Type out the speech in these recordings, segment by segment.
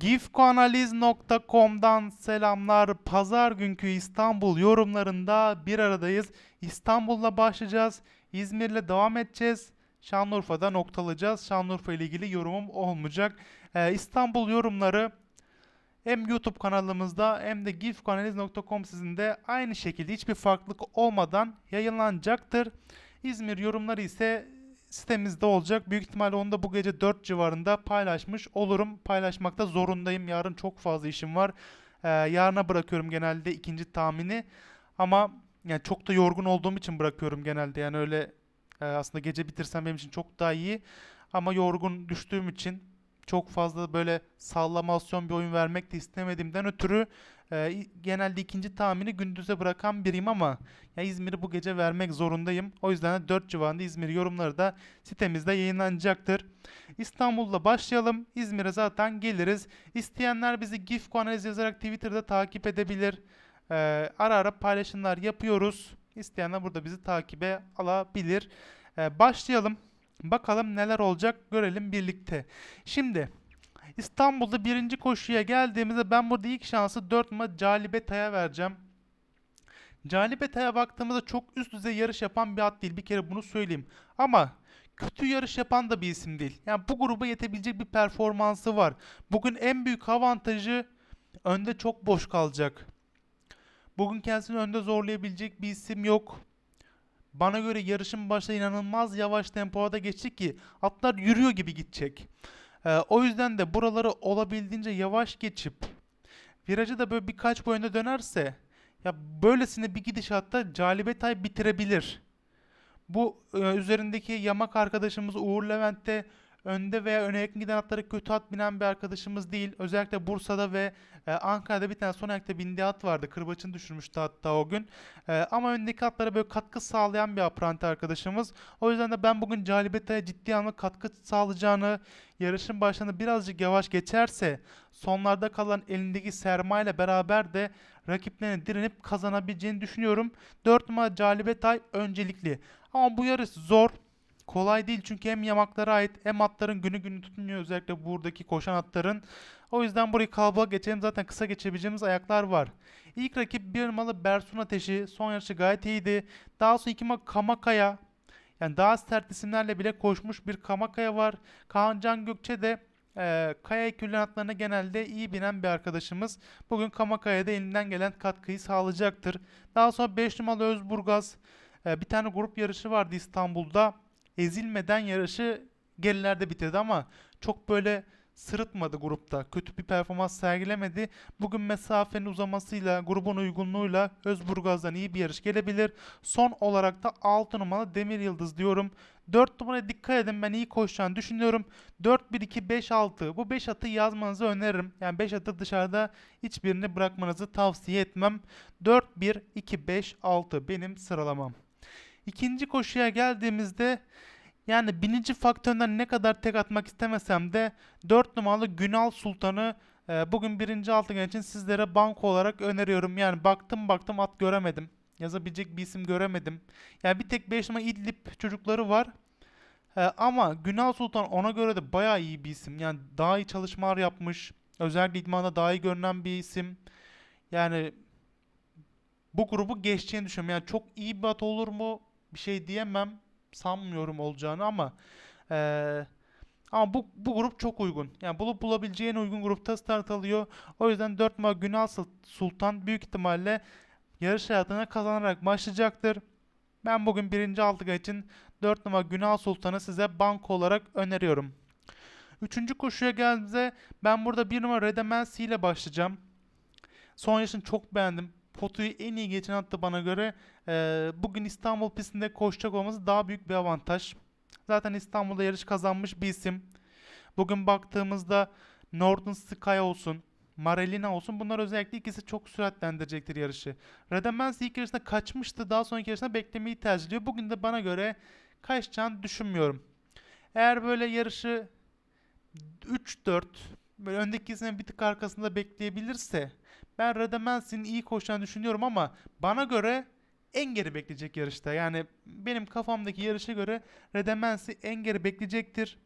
Gifkoanaliz.com'dan selamlar. Pazar günkü İstanbul yorumlarında bir aradayız. İstanbul'la başlayacağız. İzmir'le devam edeceğiz. Şanlıurfa'da noktalayacağız. Şanlıurfa ile ilgili yorumum olmayacak. Ee, İstanbul yorumları hem YouTube kanalımızda hem de gifkoanaliz.com sizinde aynı şekilde hiçbir farklılık olmadan yayınlanacaktır. İzmir yorumları ise sitemizde olacak. Büyük ihtimalle onu da bu gece 4 civarında paylaşmış olurum. Paylaşmakta zorundayım. Yarın çok fazla işim var. Ee, yarına bırakıyorum genelde ikinci tahmini. Ama yani çok da yorgun olduğum için bırakıyorum genelde. Yani öyle e, aslında gece bitirsem benim için çok daha iyi. Ama yorgun düştüğüm için çok fazla böyle sallamasyon bir oyun vermek de istemediğimden ötürü e, genelde ikinci tahmini gündüze bırakan biriyim ama ya İzmir'i bu gece vermek zorundayım. O yüzden de 4 civarında İzmir yorumları da sitemizde yayınlanacaktır. İstanbul'la başlayalım. İzmir'e zaten geliriz. İsteyenler bizi GIF analiz yazarak Twitter'da takip edebilir. E, ara ara paylaşımlar yapıyoruz. İsteyenler burada bizi takibe alabilir. E, başlayalım. Bakalım neler olacak görelim birlikte. Şimdi İstanbul'da birinci koşuya geldiğimizde ben burada ilk şansı 4 numara Calibeta'ya vereceğim. Calibeta'ya baktığımızda çok üst düzey yarış yapan bir at değil. Bir kere bunu söyleyeyim. Ama kötü yarış yapan da bir isim değil. Yani bu gruba yetebilecek bir performansı var. Bugün en büyük avantajı önde çok boş kalacak. Bugün kendisini önde zorlayabilecek bir isim yok. Bana göre yarışın başta inanılmaz yavaş tempoda geçti ki atlar yürüyor gibi gidecek. Ee, o yüzden de buraları olabildiğince yavaş geçip virajı da böyle birkaç boy önde dönerse ya böylesine bir gidişatta Calibetay bitirebilir. Bu e, üzerindeki yamak arkadaşımız Uğur Levent de önde veya öne yakın giden atlara kötü at binen bir arkadaşımız değil. Özellikle Bursa'da ve e, Ankara'da bir tane son ayakta bindiği at vardı. Kırbaçını düşürmüştü hatta o gün. E, ama öndeki atlara böyle katkı sağlayan bir apranti arkadaşımız. O yüzden de ben bugün Calibeta'ya ciddi anlamda katkı sağlayacağını, yarışın başlarında birazcık yavaş geçerse sonlarda kalan elindeki sermaye beraber de rakiplerine direnip kazanabileceğini düşünüyorum. 4 numara Calibetay öncelikli. Ama bu yarış zor. Kolay değil çünkü hem yamaklara ait hem atların günü günü tutmuyor özellikle buradaki koşan atların. O yüzden burayı kalabalık geçelim zaten kısa geçebileceğimiz ayaklar var. İlk rakip bir numaralı Bersun Ateşi son yarışı gayet iyiydi. Daha sonra iki Kamakaya yani daha sert isimlerle bile koşmuş bir Kamakaya var. Kaan Can Gökçe de e, kaya ekürlen atlarına genelde iyi binen bir arkadaşımız. Bugün Kamakaya'da elinden gelen katkıyı sağlayacaktır. Daha sonra 5 numaralı Özburgaz. E, bir tane grup yarışı vardı İstanbul'da. Ezilmeden yarışı gerilerde bitirdi ama çok böyle sırıtmadı grupta. Kötü bir performans sergilemedi. Bugün mesafenin uzamasıyla, grubun uygunluğuyla Özburgaz'dan iyi bir yarış gelebilir. Son olarak da 6 numaralı Demir Yıldız diyorum. 4 numaraya dikkat edin ben iyi koşacağını düşünüyorum. 4-1-2-5-6 bu 5 atı yazmanızı öneririm. Yani 5 atı dışarıda hiçbirini bırakmanızı tavsiye etmem. 4-1-2-5-6 benim sıralamam. İkinci koşuya geldiğimizde yani binici faktöründen ne kadar tek atmak istemesem de 4 numaralı Günal Sultan'ı e, bugün birinci altı gün için sizlere banko olarak öneriyorum. Yani baktım baktım at göremedim. Yazabilecek bir isim göremedim. Yani bir tek 5 numara İdlib çocukları var. E, ama Günal Sultan ona göre de bayağı iyi bir isim. Yani daha iyi çalışmalar yapmış. Özellikle idmanda daha iyi görünen bir isim. Yani bu grubu geçeceğini düşünüyorum. Yani çok iyi bir at olur mu? Bir şey diyemem. Sanmıyorum olacağını ama eee, ama bu, bu grup çok uygun. Yani bulup bulabileceğin uygun grupta start alıyor. O yüzden 4 numara Günal Sul- Sultan büyük ihtimalle yarış hayatına kazanarak başlayacaktır. Ben bugün birinci altıga için 4 numara Günal Sultan'ı size banko olarak öneriyorum. Üçüncü koşuya geldiğimizde ben burada bir numara Redemensi ile başlayacağım. Son yaşını çok beğendim. Potuyu en iyi geçen attı bana göre. Ee, bugün İstanbul pistinde koşacak olması daha büyük bir avantaj. Zaten İstanbul'da yarış kazanmış bir isim. Bugün baktığımızda Northern Sky olsun, Marelina olsun bunlar özellikle ikisi çok süratlendirecektir yarışı. Radamens ilk yarışında kaçmıştı. Daha sonraki yarışında beklemeyi tercih ediyor. Bugün de bana göre kaçacağını düşünmüyorum. Eğer böyle yarışı 3-4 böyle öndeki ikisinin bir tık arkasında bekleyebilirse ben Radamens'in iyi koşacağını düşünüyorum ama bana göre en geri bekleyecek yarışta. Yani benim kafamdaki yarışa göre Radamens'i en geri bekleyecektir.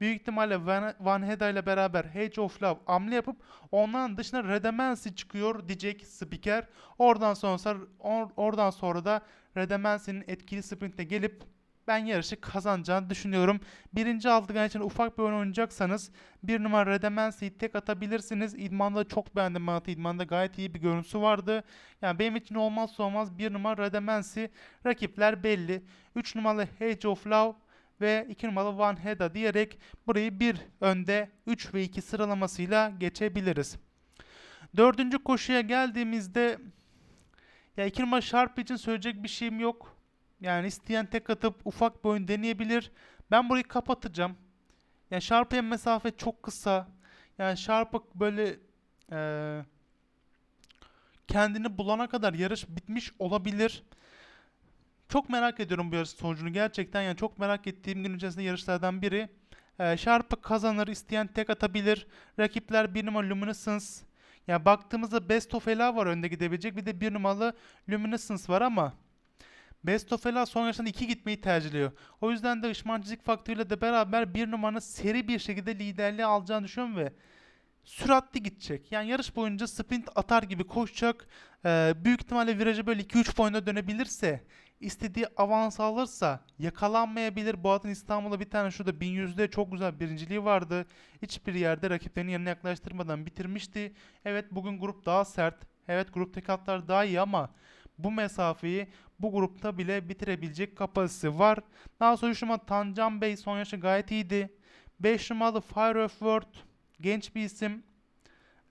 Büyük ihtimalle Van, Van Heda ile beraber Age of Love hamle yapıp onların dışına Redemency çıkıyor diyecek spiker. Oradan sonra or- oradan sonra da Redemency'nin etkili sprintle gelip ben yarışı kazanacağını düşünüyorum. Birinci altıgen için ufak bir oyun oynayacaksanız bir numara Redemency'yi tek atabilirsiniz. İdmanda çok beğendim ben atı. İdmanda gayet iyi bir görüntüsü vardı. Yani benim için olmazsa olmaz bir numara Redemency. Rakipler belli. 3 numaralı Age of Love ve 2 numaralı Van Heda diyerek burayı bir önde 3 ve 2 sıralamasıyla geçebiliriz. Dördüncü koşuya geldiğimizde ya 2 numara Sharp için söyleyecek bir şeyim yok. Yani isteyen tek atıp ufak bir oyun deneyebilir. Ben burayı kapatacağım. Yani Sharp'a mesafe çok kısa. Yani Sharp'a böyle eee, kendini bulana kadar yarış bitmiş olabilir. Çok merak ediyorum bu yarış sonucunu gerçekten. Yani çok merak ettiğim gün içerisinde yarışlardan biri. Eee Sharp'ı kazanır, isteyen tek atabilir. Rakipler bir numara Luminescence. Ya baktığımızda Best of Ela var önde gidebilecek. Bir de bir numaralı Luminescence var ama Best of Ela son yarıştan 2 gitmeyi tercihliyor. O yüzden de ışmancılık faktörüyle de beraber bir numaranın seri bir şekilde liderliği alacağını düşünüyorum ve süratli gidecek. Yani yarış boyunca sprint atar gibi koşacak. Ee, büyük ihtimalle virajı böyle 2-3 boyunda dönebilirse, istediği avans alırsa yakalanmayabilir. Bu atın İstanbul'da bir tane şurada 1100'de çok güzel birinciliği vardı. Hiçbir yerde rakiplerinin yanına yaklaştırmadan bitirmişti. Evet bugün grup daha sert. Evet gruptaki atlar daha iyi ama bu mesafeyi bu grupta bile bitirebilecek kapasitesi var. Daha sonra 3 numaralı Tancan Bey son yaşı gayet iyiydi. 5 numaralı Fire of World genç bir isim.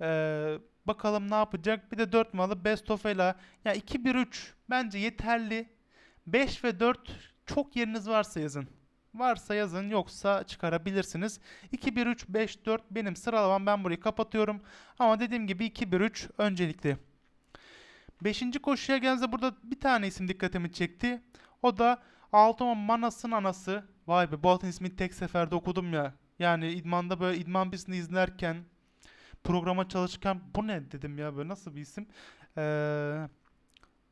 Ee, bakalım ne yapacak. Bir de 4 numaralı Best of Ela. Ya 2-1-3 bence yeterli. 5 ve 4 çok yeriniz varsa yazın. Varsa yazın yoksa çıkarabilirsiniz. 2-1-3-5-4 benim sıralamam ben burayı kapatıyorum. Ama dediğim gibi 2-1-3 öncelikli. Beşinci koşuya geldiğimizde burada bir tane isim dikkatimi çekti. O da Altıma Manas'ın anası. Vay be bu atın ismini tek seferde okudum ya. Yani idmanda böyle idman pistini izlerken programa çalışırken bu ne dedim ya böyle nasıl bir isim. Ee,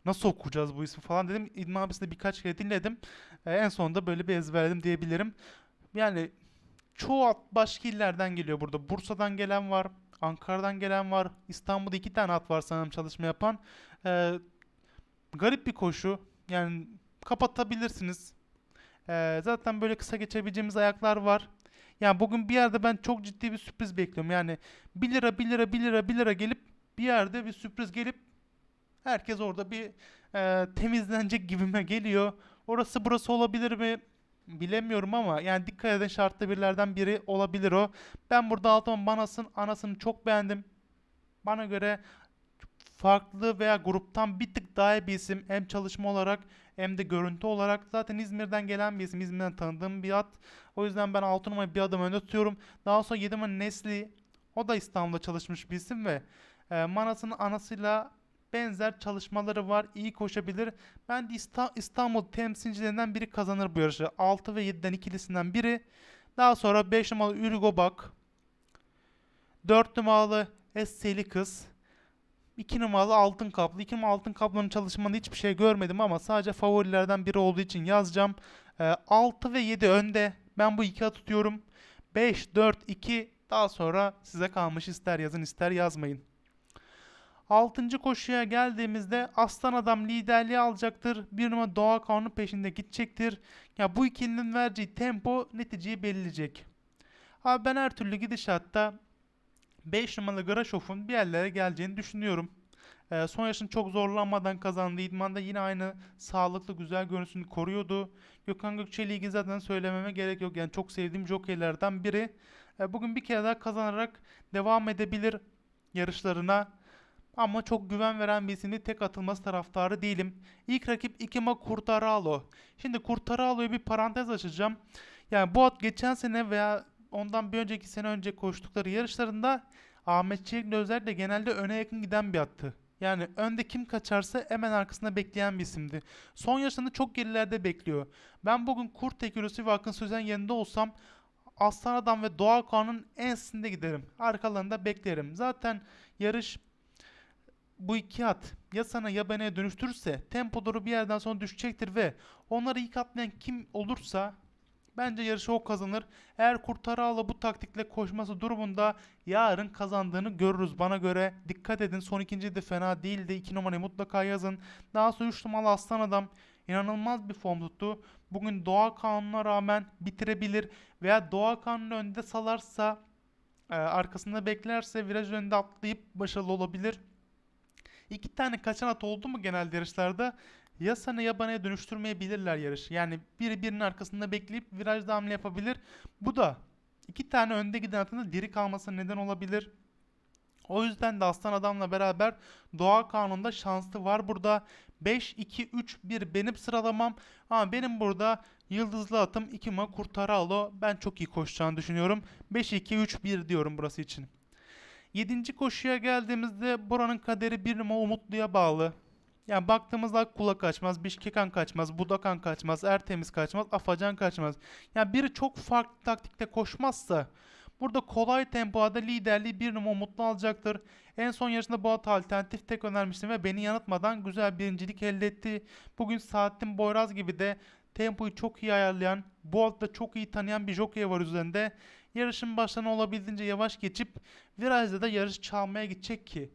nasıl okuyacağız bu ismi falan dedim. İdman pistinde birkaç kere dinledim. Ee, en sonunda böyle bir ezberledim diyebilirim. Yani çoğu at başka illerden geliyor burada. Bursa'dan gelen var. Ankara'dan gelen var. İstanbul'da iki tane at var sanırım çalışma yapan. Ee, garip bir koşu. Yani kapatabilirsiniz. Ee, zaten böyle kısa geçebileceğimiz ayaklar var. Yani bugün bir yerde ben çok ciddi bir sürpriz bekliyorum. Yani 1 lira 1 lira 1 lira 1 lira gelip bir yerde bir sürpriz gelip herkes orada bir e, temizlenecek gibime geliyor. Orası burası olabilir mi? Bilemiyorum ama yani dikkat edin şartlı birlerden biri olabilir o. Ben burada Altıman Manas'ın anasını çok beğendim. Bana göre farklı veya gruptan bir tık daha iyi bir isim. Hem çalışma olarak hem de görüntü olarak. Zaten İzmir'den gelen bir isim. İzmir'den tanıdığım bir at. O yüzden ben 6 numarayı bir adım önde tutuyorum. Daha sonra 7 numara Nesli. O da İstanbul'da çalışmış bir isim ve e, Manas'ın anasıyla benzer çalışmaları var. iyi koşabilir. Ben de İsta- İstanbul temsilcilerinden biri kazanır bu yarışı. 6 ve 7'den ikilisinden biri. Daha sonra 5 numaralı Ürgo Bak. 4 numaralı Esseli Kız. 2 numaralı Altın Kaplı. 2 numaralı Altın Kaplı'nın çalışmanda hiçbir şey görmedim ama sadece favorilerden biri olduğu için yazacağım. Ee, 6 ve 7 önde. Ben bu iki at tutuyorum. 5, 4, 2 daha sonra size kalmış ister yazın ister yazmayın. Altıncı koşuya geldiğimizde Aslan Adam liderliği alacaktır. Bir numara Doğa Kanun peşinde gidecektir. Ya bu ikilinin vereceği tempo neticeyi belirleyecek. Abi ben her türlü gidişatta 5 numaralı Grashof'un bir yerlere geleceğini düşünüyorum. Ee, son yaşını çok zorlanmadan kazandı. İdman'da yine aynı sağlıklı güzel görüntüsünü koruyordu. Gökhan Gökçe'yle ilgili zaten söylememe gerek yok. Yani çok sevdiğim jokeylerden biri. Ee, bugün bir kere daha kazanarak devam edebilir yarışlarına. Ama çok güven veren bir isimli tek atılması taraftarı değilim. İlk rakip Ikima Kurtaralo. Şimdi Kurtaralo'yu bir parantez açacağım. Yani bu at geçen sene veya ondan bir önceki sene önce koştukları yarışlarında Ahmet Çelik'le özellikle genelde öne yakın giden bir attı. Yani önde kim kaçarsa hemen arkasında bekleyen bir isimdi. Son yarışında çok gerilerde bekliyor. Ben bugün Kurt Tekürüsü ve Akın Sözen yerinde olsam Aslan Adam ve Doğa Kağan'ın ensinde giderim. Arkalarında beklerim. Zaten yarış bu iki at ya sana ya bana dönüştürürse tempoları bir yerden sonra düşecektir ve onları ilk atlayan kim olursa Bence yarışı o kazanır. Eğer Kurtarağlı bu taktikle koşması durumunda yarın kazandığını görürüz bana göre. Dikkat edin son ikinci de fena değildi. 2 numarayı mutlaka yazın. Daha sonra 3 numaralı Aslan Adam inanılmaz bir form tuttu. Bugün doğa kanununa rağmen bitirebilir veya doğa kanunu önde salarsa e, arkasında beklerse viraj önünde atlayıp başarılı olabilir. İki tane kaçan at oldu mu genelde yarışlarda ya sana ya dönüştürmeyebilirler yarışı. Yani biri birinin arkasında bekleyip virajda hamle yapabilir. Bu da iki tane önde giden atın diri kalmasına neden olabilir. O yüzden de Aslan Adam'la beraber Doğa Kanun'da şanslı var burada. 5, 2, 3, 1 benim sıralamam. Ama benim burada yıldızlı atım 2 ma Kurtaralo. Ben çok iyi koşacağını düşünüyorum. 5, 2, 3, 1 diyorum burası için. 7. koşuya geldiğimizde buranın kaderi bir numara Umutlu'ya bağlı. Yani baktığımızda kulak kaçmaz, Bişkekan kaçmaz, Budakan kaçmaz, Ertemiz kaçmaz, Afacan kaçmaz. Yani biri çok farklı taktikte koşmazsa burada kolay tempoda liderliği bir numara Umutlu alacaktır. En son yarışında bu atı alternatif tek önermiştim ve beni yanıltmadan güzel birincilik elde etti. Bugün Saattin Boyraz gibi de tempoyu çok iyi ayarlayan, bu altta çok iyi tanıyan bir jockey var üzerinde. Yarışın başlarına olabildiğince yavaş geçip virajda da yarış çalmaya gidecek ki.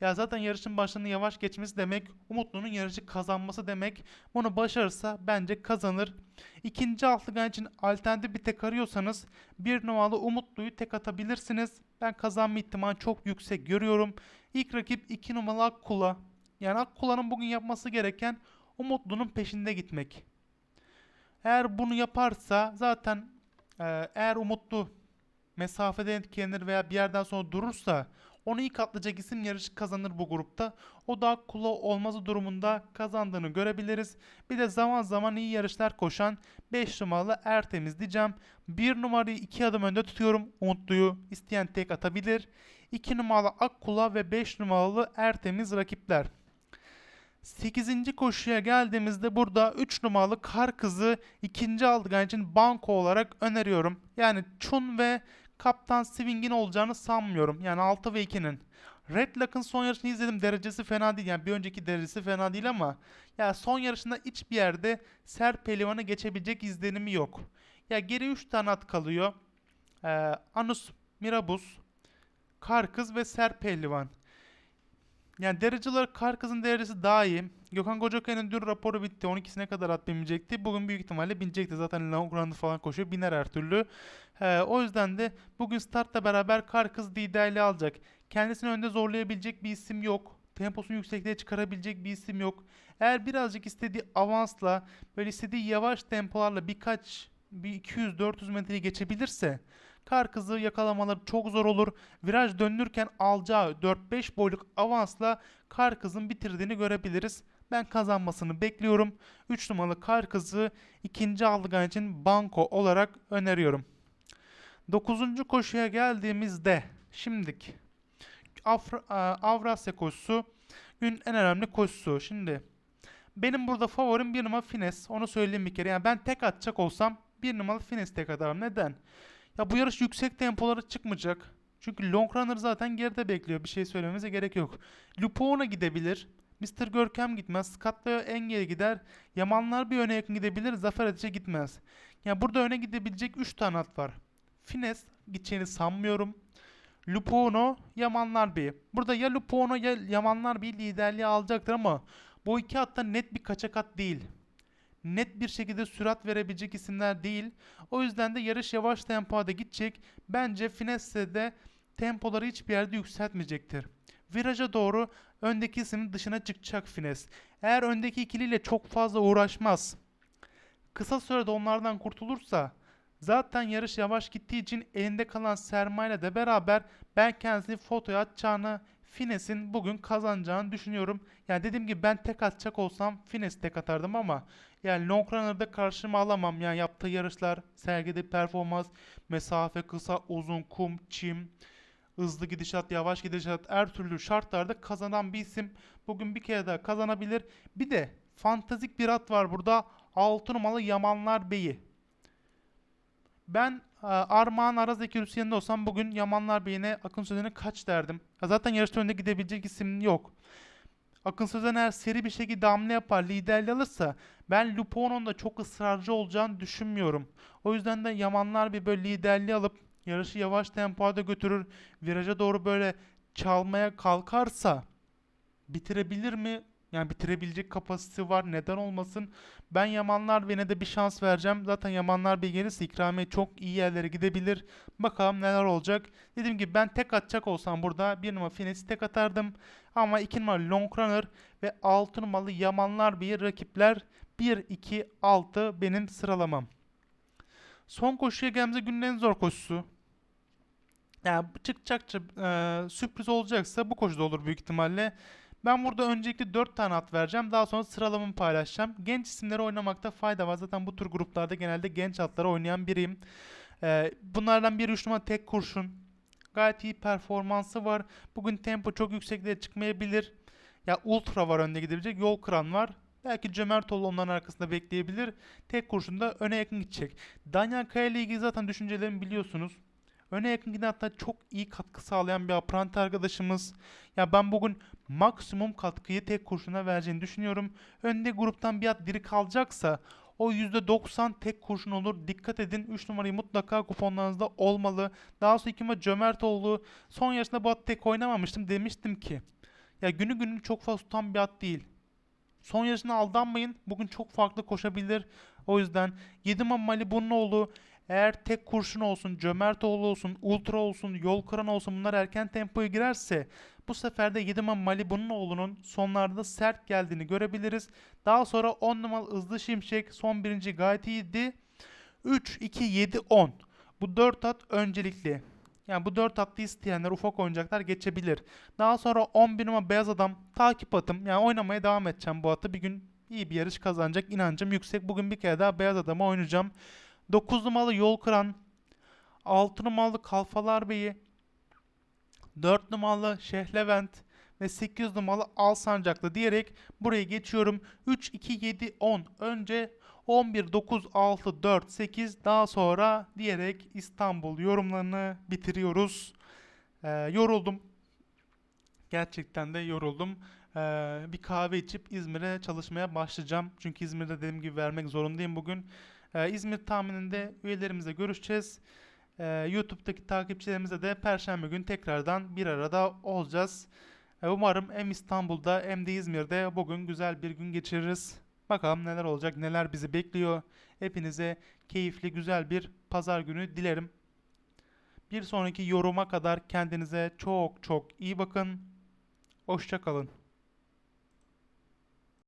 Ya zaten yarışın başlarını yavaş geçmesi demek Umutlu'nun yarışı kazanması demek. Bunu başarırsa bence kazanır. İkinci altıgan için alternatif bir tek arıyorsanız bir numaralı Umutlu'yu tek atabilirsiniz. Ben kazanma ihtimali çok yüksek görüyorum. İlk rakip 2 numaralı Akkula. Yani Akkula'nın bugün yapması gereken Umutlu'nun peşinde gitmek. Eğer bunu yaparsa zaten e, eğer Umutlu mesafede etkilenir veya bir yerden sonra durursa onu ilk atlayacak isim yarışı kazanır bu grupta. O da kula olması durumunda kazandığını görebiliriz. Bir de zaman zaman iyi yarışlar koşan 5 numaralı Ertemiz diyeceğim. 1 numarayı 2 adım önde tutuyorum. Umutlu'yu isteyen tek atabilir. 2 numaralı Akkula ve 5 numaralı Ertemiz rakipler. 8. koşuya geldiğimizde burada 3 numaralı Kar Kızı ikinci aldıgan için banko olarak öneriyorum. Yani Chun ve Kaptan Swing'in olacağını sanmıyorum. Yani 6 ve 2'nin. Red Lock'ın son yarışını izledim. Derecesi fena değil. Yani bir önceki derecesi fena değil ama ya son yarışında hiçbir yerde Ser Pelivan'ı geçebilecek izlenimi yok. Ya geri 3 tane at kalıyor. Ee, Anus Mirabus, Karkız ve Ser Pehlivan. Yani derece olarak Karkız'ın derecesi daha iyi. Gökhan Kocakaya'nın dün raporu bitti. 12'sine kadar at binecekti. Bugün büyük ihtimalle binecekti. Zaten long run'ı falan koşuyor. Biner her türlü. Ee, o yüzden de bugün startla beraber Karkız liderliği alacak. Kendisini önde zorlayabilecek bir isim yok. Temposunu yüksekliğe çıkarabilecek bir isim yok. Eğer birazcık istediği avansla, böyle istediği yavaş tempolarla birkaç bir 200-400 metreyi geçebilirse kar kızı yakalamaları çok zor olur. Viraj dönülürken alacağı 4-5 boyluk avansla kar kızın bitirdiğini görebiliriz. Ben kazanmasını bekliyorum. 3 numaralı kar kızı ikinci aldıgan için banko olarak öneriyorum. 9. koşuya geldiğimizde şimdik Afra, Avrasya koşusu gün en önemli koşusu. Şimdi benim burada favorim bir numara Fines. Onu söyleyeyim bir kere. Yani ben tek atacak olsam bir numaralı Fines tek atarım. Neden? Ya bu yarış yüksek tempolara çıkmayacak. Çünkü Long Runner zaten geride bekliyor. Bir şey söylememize gerek yok. Lupona gidebilir. Mr. Görkem gitmez. Scott'la en geri gider. Yamanlar bir öne yakın gidebilir. Zafer Ateş'e gitmez. Ya yani burada öne gidebilecek 3 tane at var. Fines gideceğini sanmıyorum. Lupono, Yamanlar Bey. Burada ya Lupono ya Yamanlar Bey liderliği alacaktır ama bu iki at da net bir kaçak at değil. Net bir şekilde sürat verebilecek isimler değil. O yüzden de yarış yavaş tempoda gidecek. Bence Finesse de tempoları hiçbir yerde yükseltmeyecektir. Viraja doğru öndeki ismin dışına çıkacak Fines. Eğer öndeki ikiliyle çok fazla uğraşmaz. Kısa sürede onlardan kurtulursa Zaten yarış yavaş gittiği için elinde kalan sermayeyle de beraber ben kendisini fotoya atacağını, Fines'in bugün kazanacağını düşünüyorum. Yani dediğim gibi ben tek atacak olsam Fines tek atardım ama yani long runner'da karşıma alamam. Yani yaptığı yarışlar, sergide performans, mesafe kısa, uzun, kum, çim, hızlı gidişat, yavaş gidişat her türlü şartlarda kazanan bir isim. Bugün bir kere daha kazanabilir. Bir de fantastik bir at var burada. 6 numaralı Yamanlar Bey'i. Ben e, Armağan Arazeki Hüseyin'de olsam bugün Yamanlar Bey'ine Akın Sözü'ne kaç derdim. Zaten yarışta önde gidebilecek isim yok. Akın Sözen eğer seri bir şekilde hamle yapar, liderliği alırsa ben Lupo'nun da çok ısrarcı olacağını düşünmüyorum. O yüzden de Yamanlar bir böyle liderliği alıp yarışı yavaş tempoda götürür, viraja doğru böyle çalmaya kalkarsa bitirebilir mi? Yani bitirebilecek kapasitesi var. Neden olmasın? Ben Yamanlar Bey'ine de bir şans vereceğim. Zaten Yamanlar Bey gelirse ikramiye çok iyi yerlere gidebilir. Bakalım neler olacak. Dediğim gibi ben tek atacak olsam burada bir numara Fines'i tek atardım. Ama iki numara Long Runner ve altı numaralı Yamanlar Bey'i rakipler 1, 2, 6 benim sıralamam. Son koşuya geldiğimizde günün en zor koşusu. Yani çıkacakça e, sürpriz olacaksa bu koşuda olur büyük ihtimalle. Ben burada öncelikle 4 tane at vereceğim. Daha sonra sıralamamı paylaşacağım. Genç isimleri oynamakta fayda var. Zaten bu tür gruplarda genelde genç atları oynayan biriyim. E, bunlardan biri 3 numara tek kurşun. Gayet iyi performansı var. Bugün tempo çok yükseklere çıkmayabilir. Ya ultra var önde gidebilecek. Yol kıran var. Belki Cömertoğlu onların arkasında bekleyebilir. Tek kurşunda öne yakın gidecek. Daniel Kaya ile ilgili zaten düşüncelerimi biliyorsunuz. Öne yakın giden hatta çok iyi katkı sağlayan bir apranti arkadaşımız. Ya ben bugün maksimum katkıyı tek kurşuna vereceğini düşünüyorum. Önde gruptan bir at diri kalacaksa o %90 tek kurşun olur. Dikkat edin 3 numarayı mutlaka kuponlarınızda olmalı. Daha sonra 2 numara Cömertoğlu. Son yarışında bu at tek oynamamıştım. Demiştim ki ya günü gününü çok fazla tutan bir at değil. Son yarışına aldanmayın. Bugün çok farklı koşabilir. O yüzden 7 numara Malibu'nun eğer tek kurşun olsun, Cömertoğlu olsun, Ultra olsun, Yol Kıran olsun bunlar erken tempoya girerse bu sefer de 7 numara Malibu'nun oğlunun sonlarda sert geldiğini görebiliriz. Daha sonra 10 numaralı Hızlı Şimşek son birinci gayet iyiydi. 3, 2, 7, 10. Bu 4 at öncelikli. Yani bu 4 atlı isteyenler ufak oyuncaklar geçebilir. Daha sonra 11 numara Beyaz Adam takip atım. Yani oynamaya devam edeceğim bu atı. Bir gün iyi bir yarış kazanacak inancım yüksek. Bugün bir kere daha Beyaz Adam'ı oynayacağım. 9 numaralı Yol Kıran, 6 numaralı Kalfalar Bey'i, 4 numaralı Şeyh Levent ve 8 numaralı Alsancaklı diyerek buraya geçiyorum. 3, 2, 7, 10. Önce 11, 9, 6, 4, 8 daha sonra diyerek İstanbul yorumlarını bitiriyoruz. Ee, yoruldum. Gerçekten de yoruldum. Ee, bir kahve içip İzmir'e çalışmaya başlayacağım. Çünkü İzmir'de dediğim gibi vermek zorundayım bugün. Ee, İzmir tahmininde üyelerimizle görüşeceğiz. Ee, YouTube'daki takipçilerimizle de Perşembe günü tekrardan bir arada olacağız. Ee, umarım hem İstanbul'da hem de İzmir'de bugün güzel bir gün geçiririz. Bakalım neler olacak, neler bizi bekliyor. Hepinize keyifli, güzel bir pazar günü dilerim. Bir sonraki yoruma kadar kendinize çok çok iyi bakın. Hoşça kalın.